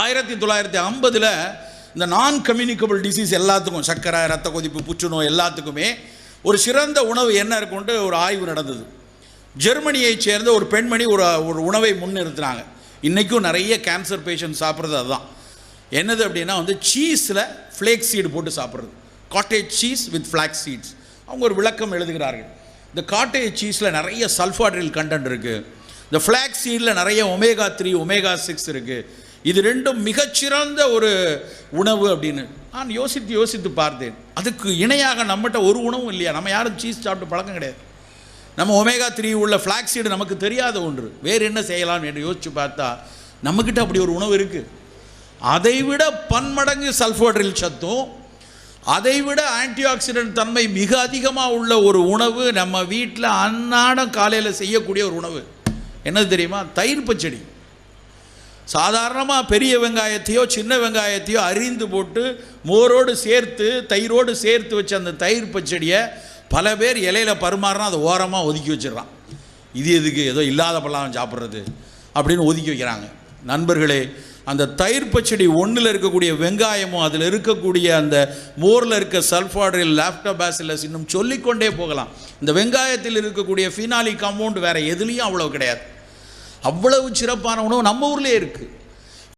ஆயிரத்தி தொள்ளாயிரத்தி ஐம்பதில் இந்த நான் கம்யூனிகபிள் டிசீஸ் எல்லாத்துக்கும் சர்க்கரை ரத்த கொதிப்பு புற்றுநோய் எல்லாத்துக்குமே ஒரு சிறந்த உணவு என்ன இருக்குன்ட்டு ஒரு ஆய்வு நடந்தது. ஜெர்மனியைச் சேர்ந்த ஒரு பெண்மணி ஒரு ஒரு உணவை முன்னிறுத்தினாங்க. இன்றைக்கும் நிறைய கேன்சர் பேஷண்ட் சாப்பிட்றது அதுதான். என்னது அப்படின்னா வந்து சீஸில் ஃப்ளேக் சீடு போட்டு சாப்பிட்றது. Cottage cheese with flax seeds அவங்க ஒரு விளக்கம் எழுதுகிறார்கள். இந்த காட்டேஜ் சீஸில் நிறைய சல்ஃபாட்ரில் கண்டென்ட் இருக்குது இந்த ஃப்ளாக் சீடில் நிறைய ஒமேகா த்ரீ ஒமேகா சிக்ஸ் இருக்குது இது ரெண்டும் மிகச்சிறந்த ஒரு உணவு அப்படின்னு நான் யோசித்து யோசித்து பார்த்தேன். அதுக்கு இணையாக நம்மகிட்ட ஒரு உணவும் இல்லையா? நம்ம யாரும் சீஸ் சாப்பிட்டு பழக்கம் கிடையாது. நம்ம ஒமேகா த்ரீ உள்ள ஃப்ளாக் சீடு நமக்கு தெரியாத ஒன்று. வேறு என்ன செய்யலாம் என்று யோசித்து பார்த்தா நம்மக்கிட்ட அப்படி ஒரு உணவு இருக்குது அதைவிட பன்மடங்கு சல்ஃபோட்ரில் சத்தும் அதைவிட ஆன்டிஆக்சிடென்ட் தன்மை மிக அதிகமாக உள்ள ஒரு உணவு நம்ம வீட்டில் அன்னாடம் காலையில் செய்யக்கூடிய ஒரு உணவு. என்னது தெரியுமா? தயிர் பச்சடி. சாதாரணமாக பெரிய வெங்காயத்தையோ சின்ன வெங்காயத்தையோ அரிந்து போட்டு மோரோடு சேர்த்து தயிரோடு சேர்த்து வச்ச அந்த தயிர் பச்சடியை பல பேர் இலையில பருமாறினா அதை ஓரமாக ஒதுக்கி வச்சிடுறான். இது எதுக்கு? ஏதோ இல்லாத பழம் சாப்பிட்றது அப்படின்னு ஒதுக்கி வைக்கிறாங்க. நண்பர்களே அந்த தயிர் பச்சடி ஒன்றில் இருக்கக்கூடிய வெங்காயமும் அதில் இருக்கக்கூடிய அந்த மோரில் இருக்க சல்ஃபாடில் லேப்டாபாசிலஸ் இன்னும் சொல்லிக்கொண்டே போகலாம். இந்த வெங்காயத்தில் இருக்கக்கூடிய ஃபினாலி காம்பவுண்ட் வேறு எதுலேயும் அவ்வளோ கிடையாது. அவ்வளவு சிறப்பான உணவு நம்ம ஊர்லேயே இருக்குது